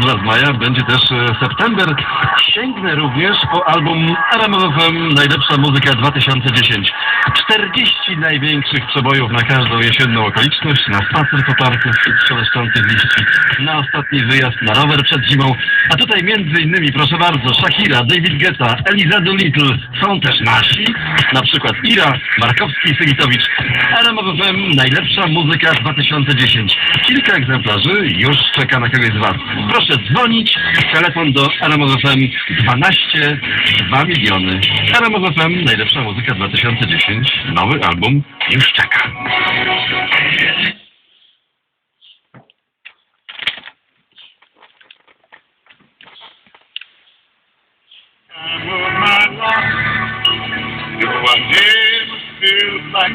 z maja będzie też e, september. Sięgnę również po album RMFM Najlepsza Muzyka 2010. 40 największych przebojów na każdą jesienną okoliczność, na spacer po parku wśród szeleszczących liści, na ostatni wyjazd na rower przed zimą. A tutaj między innymi, proszę bardzo, Shakira, David Guetta, Eliza Doolittle są też nasi, na przykład Ira, Markowski, Fygitowicz. RMFM Najlepsza Muzyka 2010. Kilka egzemplarzy już czeka na kogoś z Was. Proszę dzwonić. Telefon do RMFM 12 2 miliony. RMFM Najlepsza Muzyka 2010. Nowy album już czeka.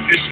this